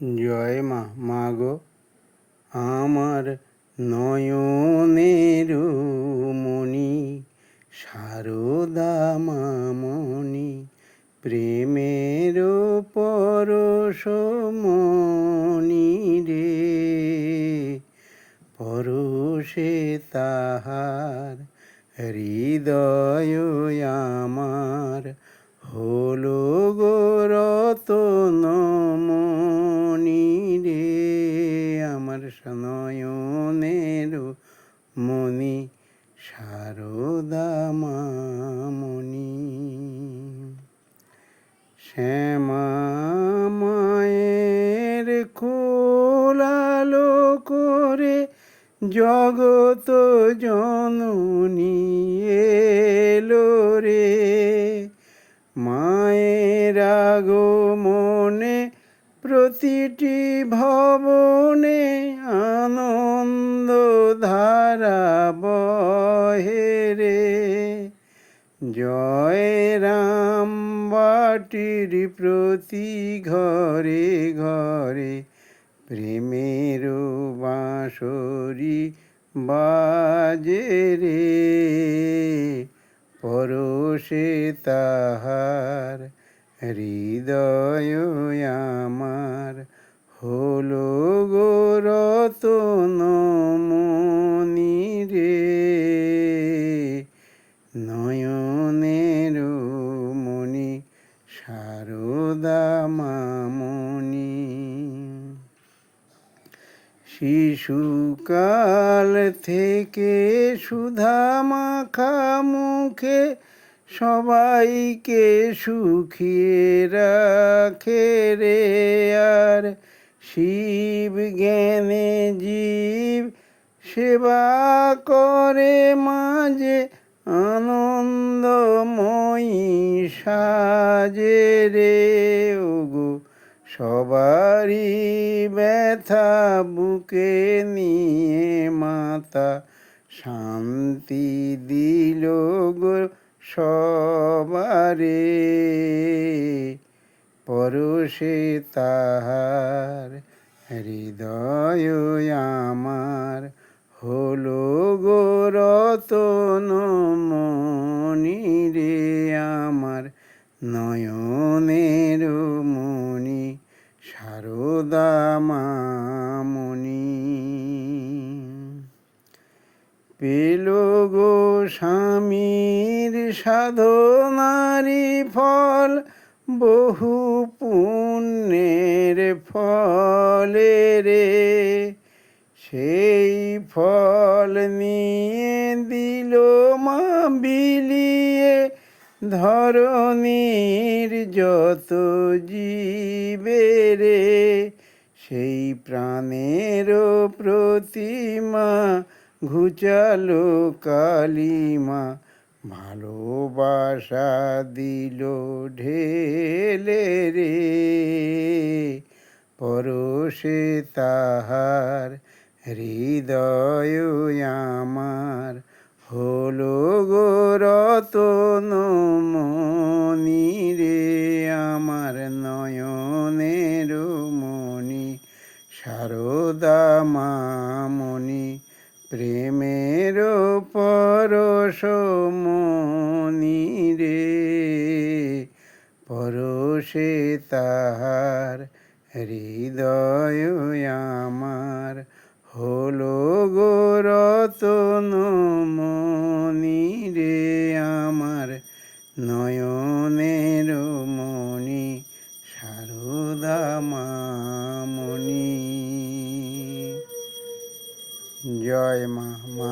জয় মা মা গো আমার নয়নের মণি, সারদা মামনি প্রেমের পরশমণি রে, পরশে তাহার হৃদয় আমার হলো গো রতনমণি। রে আমার সনয়নের মণি, সারদা মামণি শ্যামা মায়ের খোলালো করে জগত জননী এলো রে। মায়ের আগমনে প্রতিটি ভবনে আনন্দ ধারা বহে রে। জয় রাম বাটির প্রতি ঘরে ঘরে প্রেমের বাঁশরি বাজে রে। পরশে তাহার হৃদয় আমার হলো গো রতনমণি রে নয়নের মণি সারদা মামণি শিশুকাল থেকে সুধা মাখা মুখে সবাইকে সুখিয়ে রাখে রে আর শিব জ্ঞানে জীব সেবা করে মাঝে আনন্দময়ী সাজে রে ওগো সবারই ব্যথা বুকে নিয়ে মাতা শান্তি দিল গো সবারে পরশে তাহার হৃদয় আমার হলো গো রতনমণি রে আমার নয়নের মণি সারদা মামণি। পেল গো স্বামীর সাধনারি ফল, বহু পুণ্যের ফলে রে। সেই ফল নিয়ে দিল মা বিলিয়ে ধরনীর যত জীবেরে সেই প্রাণের প্রতিমা ঘুচালো কালিমা, ভালোবাসা দিল ঢেলে রে। পরশে তাহার হৃদয় আমার হলো গো রতনমণি রে। আমার নয়নের মণি, সারদা মামণি প্রেমের পরশমণি রে, পরশে তাহার হৃদয় আমার হলো গো রতনমণি রে, আমার নয়নের মণি সারদা মামণি। জয় মা মা